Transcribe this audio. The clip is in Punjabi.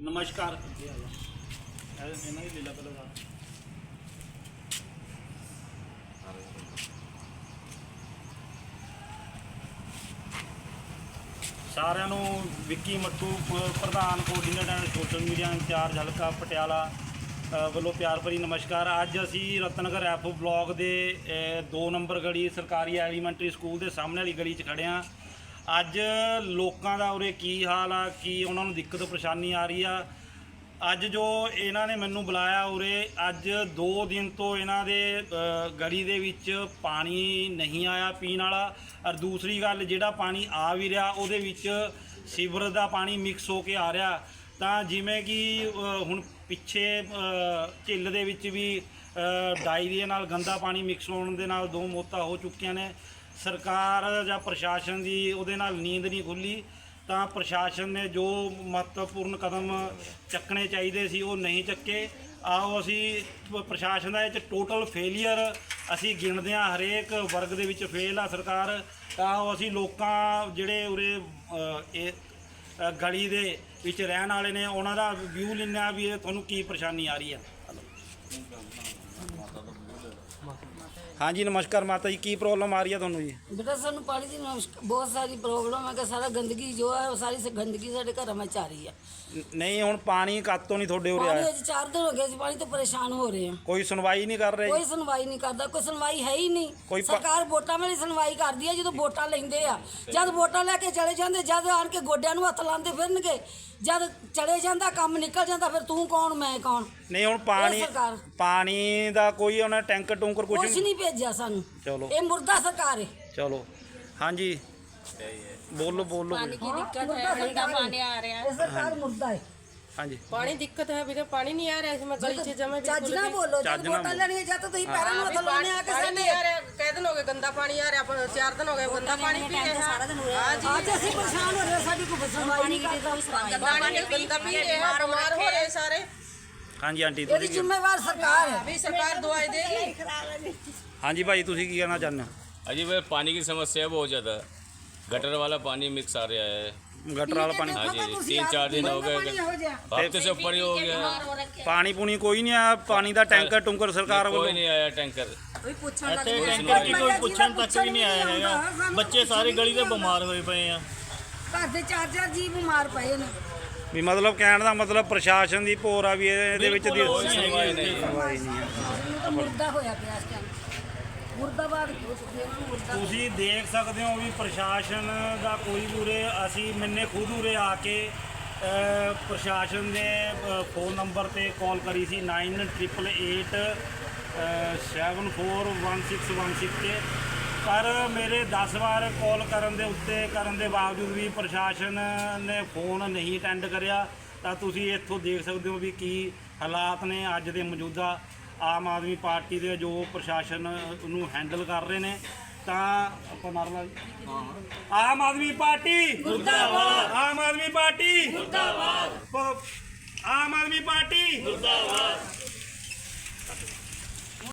ਨਮਸਕਾਰ ਇਹਨਾਂ ਦੀ ਲੀਲਾ ਪਹਿਲਾਂ ਦਾ। ਸਾਰਿਆਂ ਨੂੰ ਵਿੱਕੀ ਮੱਟੂ ਪ- ਪ੍ਰਧਾਨ coordinator and social media incharge ਹਲਕਾ ਪਟਿਆਲਾ ਅ, ਵੱਲੋਂ ਪਿਆਰ ਭਰੀ ਨਮਸਕਾਰ। ਅੱਜ ਅਸੀਂ ਰਤਨਗਰ ਐਫ ਬਲਾਕ ਦੇ 2 ਨੰਬਰ ਗਲੀ ਸਰਕਾਰੀ ਐਲੀਮੈਂਟਰੀ ਸਕੂਲ ਦੇ ਸਾਹਮਣੇ ਵਾਲੀ ਗਲੀ 'ਚ ਖੜੇ ਹਾਂ। ਅੱਜ ਲੋਕਾਂ ਦਾ ਉਰੇ ਕੀ ਹਾਲ ਆ ਕੀ ਉਹਨਾਂ ਨੂੰ ਦਿੱਕਤ ਪਰੇਸ਼ਾਨੀ ਆ ਰਹੀ ਆ? ਅੱਜ ਜੋ ਇਹਨਾਂ ਨੇ ਮੈਨੂੰ ਬੁਲਾਇਆ ਉਰੇ ਅੱਜ 2 ਦਿਨ ਤੋਂ ਇਹਨਾਂ ਦੇ ਗਲੀ ਦੇ ਵਿੱਚ ਪਾਣੀ ਨਹੀਂ ਆਇਆ ਪੀਣ ਵਾਲਾ। ਔਰ ਦੂਸਰੀ ਗੱਲ ਜਿਹੜਾ ਪਾਣੀ ਆ ਵੀ ਰਿਹਾ ਉਹਦੇ ਵਿੱਚ ਸੀਵਰ ਦਾ ਪਾਣੀ ਮਿਕਸ ਹੋ ਕੇ ਆ ਰਿਹਾ। ਤਾਂ ਜਿਵੇਂ ਕਿ ਹੁਣ ਪਿੱਛੇ ਝਿੱਲ ਦੇ ਵਿੱਚ ਵੀ ਅ, ਡਾਇਰੀਆ ਨਾਲ ਗੰਦਾ ਪਾਣੀ ਮਿਕਸ ਹੋਣ ਦੇ ਨਾਲ ਦੋ ਮੌਤਾਂ ਹੋ ਚੁੱਕੀਆਂ ਨੇ। ਸਰਕਾਰ ਜਾਂ ਪ੍ਰਸ਼ਾਸਨ ਦੀ ਉਹਦੇ ਨਾਲ ਨੀਂਦ ਨਹੀਂ ਖੁੱਲੀ, ਤਾਂ ਪ੍ਰਸ਼ਾਸਨ ਨੇ ਜੋ ਮਹੱਤਵਪੂਰਨ ਕਦਮ ਚੱਕਣੇ ਚਾਹੀਦੇ ਸੀ ਉਹ ਨਹੀਂ ਚੱਕੇ। ਆਓ ਅਸੀਂ ਪ- ਪ੍ਰਸ਼ਾਸਨ ਦਾ ਇਹ ਚ ਟੋਟਲ ਫੇਲਿਅਰ ਅਸੀਂ ਗਿਣਦੇ ਹਾਂ ਹਰੇਕ ਵਰਗ ਦੇ ਵਿੱਚ ਫੇਲ ਆ ਸਰਕਾਰ। ਤਾਂ ਆਓ ਅਸੀਂ ਲੋਕਾਂ ਜਿਹੜੇ ਉਰੇ ਇਹ ਗਲੀ ਦੇ ਵਿੱਚ ਰਹਿਣ ਵਾਲੇ ਨੇ, ਉਹਨਾਂ ਦਾ ਵਿਊ ਲੈਂਦੇ ਵੀ ਇਹ ਤੁਹਾਨੂੰ ਕੀ ਪਰੇਸ਼ਾਨੀ ਆ ਰਹੀ ਆ। ਹਾਂਜੀ ਨਮਸਕਾਰ ਮਾਤਾ ਜੀ ਕੀ ਪ੍ਰੋਬਲਮ ਆ ਰਹੀ ਆ ਤੁਹਾਨੂੰ ਜੀ? ਬੇਟਾ ਸਾਨੂੰ ਪਾਣੀ ਦੀ ਨਮਸਕ- ਬਹੁਤ ਸਾਰੀ ਪ੍ਰੋਬਲਮ ਹੈ ਕਿ ਸਾਰਾ ਗੰਦਗੀ ਜੋ ਹੈ ਉਹ ਸਾਰੀ ਸ- ਗੰਦਗੀ ਸਾਡੇ ਘਰਾਂ ਵਿੱਚ ਆ ਰਹੀ ਹੈ ਨ- ਨਹੀਂ ਹੁਣ ਪਾਣੀ ਕਾਤੋਂ ਨਹੀਂ ਤੁਹਾਡੇ ਉਰੇ ਪਾਣੀ ਆਇਆ। ਅੱਜ 4 ਦਿਨ ਹੋ ਗਏ ਅਸੀਂ ਪਾਣੀ ਤੋਂ ਪਰੇਸ਼ਾਨ ਹੋ ਰਹੇ ਹਾਂ। ਕੋਈ ਸੁਣਵਾਈ ਨਹੀਂ ਕਰ ਰਹੇ ਕੋਈ ਸੁਣਵਾਈ ਨਹੀਂ ਕਰਦਾ ਕੋਈ ਸੁਣਵਾਈ ਹੈ ਹੀ ਨਹੀਂ। ਪ- ਸਰਕਾਰ ਵੋਟਾਂ ਵੇਲੇ ਸੁਣਵਾਈ ਕਰਦੀ ਹੈ ਜਦੋਂ ਵੋਟਾਂ ਲੈਂਦੇ ਆ। ਜਦ ਵੋਟਾਂ ਲੈ ਕੇ ਚਲੇ ਜਾਂਦੇ ਜਦ ਆਣ ਕੇ ਗੋਡਿਆਂ ਨੂੰ ਹੱਥ ਲਾਉਂਦੇ ਫਿਰਨਗੇ ਜਦ ਚਲੇ ਜਾਂਦਾ ਕੰਮ ਨਿਕਲ ਜਾਂਦਾ ਫਿਰ ਤੂੰ ਕੌਣ ਮੈਂ ਕੌਣ? ਨਹੀਂ ਹੁਣ ਪਾਣੀ ਸਰਕਾਰ। ਪਾਣੀ ਦਾ ਕੋਈ ਉਹਨਾਂ ਟੈਂਕਰ ਟੂੰਕਰ ਕੁਝ ਨਹੀਂ ਭੇਜਿਆ ਸਾਨੂੰ ਚਲੋ। ਇਹ ਮੁਰਦਾ ਸਰਕਾਰ ਹੈ ਚਲੋ ਹਾਂਜੀ ਬੋਲੋ ਬੋਲੋ पानी की दिक्कत है गंदा पानी आ रहा है ਇਹ ਸਰਕਾਰ ਮੁਰਦਾ ਹੈ ਹਾਂਜੀ पानी दिक्कत है अभी पानी नहीं आ रहा है इसमें गली से जमे ਚੱਜ ਨਾ ਬੋਲੋ ਚੱਜ ਜਦ ਨਾ ਵੋਟਾਂ ਬੋਲੋ। ਲੈਣੀਆਂ ਜਦ ਤੁਸੀਂ ਪੈਰਾਂ ਨੂੰ ਹੱਥ ਲਾਉਣੇ ਆ ਕੇ पानी ਸਾਡੇ नहीं आ रहा है कै दिन हो गए गंदा पानी आ रहा है चार दिन हो गए गंदा पानी पी रहे हैं हाँ जी ਅੱਜ ਅਸੀਂ ਪਰੇਸ਼ਾਨ ਹੋ ਰਹੇ ਹਾਂ, ਸਾਡੀ ਕੋਈ ਸੁਣਵਾਈ ਨਹੀਂ ਕਰਦਾ पानी गंदा पी रहे हैं बीमार हो रहे हैं सारे ਹਾਂਜੀ ਆਂਟੀ ਇਹਦੀ ਤੁਸੀਂ ਜ਼ਿੰਮੇਵਾਰ ਸਰਕਾਰ ਹੈ अभी सरकार दवाई देगी ਹਾਂਜੀ ਭਾਈ ਤੁਸੀਂ ਕੀ ਕਹਿਣਾ ਚਾਹੁੰਦੇ अजी भाई पानी की समस्या है बहुत ज़्यादा गटर वाला पानी मिक्स आ रहा है ਹੋ ਗਟਰ ਵਾਲਾ ਪਾਣੀ हाँ जी तीन चार दिन हो गए हफ्ते से ऊपर ही हो गया ਪਾਣੀ ਪੂਣੀ ਕੋਈ ਨਹੀਂ ਆਇਆ ਪਾਣੀ ਦਾ ਟੈਂਕਰ ਟੂੰਕਰ ਸਰਕਾਰ कोई ਵੱਲੋਂ नहीं आया टैंकर ਇੱਥੇ ਟੈਂਕਰ ਕੀ ਕੋਈ ਪੁੱਛਣ ਤੱਕ ਵੀ ਨਹੀਂ ਆਇਆ ਹੈਗਾ ਬੱਚੇ ਸਾਰੇ ਗਲੀ ਦੇ ਬਿਮਾਰ ਹੋਏ ਪਏ ਆ ਘਰ ਦੇ ਚਾਰ ਚਾਰ ਜੀ ਬਿਮਾਰ ਪਏ ਨੇ ਵੀ ਮਤਲਬ ਕਹਿਣ ਦਾ ਮਤਲਬ ਪ੍ਰਸ਼ਾਸਨ ਦੀ ਭੋਰ ਆ ਵੀ ਇਹਦੇ ਵਿੱਚ ਦੀ ਸੁਣਵਾਈ ਨਹੀਂ ਹੈ। ਮੁਰਦਾ ਹੋਇਆ ਪਿਆ ਇਸ ਟਾਈਮ ਤੁਸੀਂ ਦੇਖ ਸਕਦੇ ਹੋ ਵੀ ਪ੍ਰਸ਼ਾਸਨ ਦਾ ਕੋਈ ਪੂਰੇ ਅਸੀਂ ਮੈਨੇ ਖੁਦ ਉਰੇ ਆ ਕੇ ਪ੍ਰਸ਼ਾਸਨ ਦੇ ਫੋਨ ਨੰਬਰ ਤੇ ਕਾਲ ਕਰੀ ਸੀ 9888 7416116 ਤੇ। ਪਰ ਮੇਰੇ 10 ਵਾਰ ਕਾਲ ਕਰਨ ਦੇ ਉੱਤੇ ਕਰਨ ਦੇ ਬਾਵਜੂਦ ਵੀ ਪ੍ਰਸ਼ਾਸਨ ਨੇ ਫੋਨ ਨਹੀਂ ਅਟੈਂਡ ਕਰਿਆ ਤਾਂ ਤੁਸੀਂ ਇੱਥੋਂ ਦੇਖ ਸਕਦੇ ਹੋ ਵੀ ਕੀ ਹਾਲਾਤ ਨੇ ਅੱਜ ਦੇ ਮੌਜੂਦਾ ਆਮ ਆਦਮੀ ਪਾਰਟੀ ਦੇ ਜੋ ਪ੍ਰਸ਼ਾਸਨ ਨੂੰ ਹੈਂਡਲ ਕਰ ਰਹੇ ਨੇ। ਤਾਂ ਆਪਾਂ ਨਾਰਮਲ ਆਮ ਆਦਮੀ ਪਾਰਟੀ! ਮੁਰਦਾਬਾਦ ਆਮ ਆਦਮੀ ਪਾਰਟੀ! ਮੁਰਦਾਬਾਦ ਆਮ ਆਦਮੀ ਪਾਰਟੀ! ਮੁਰਦਾਬਾਦ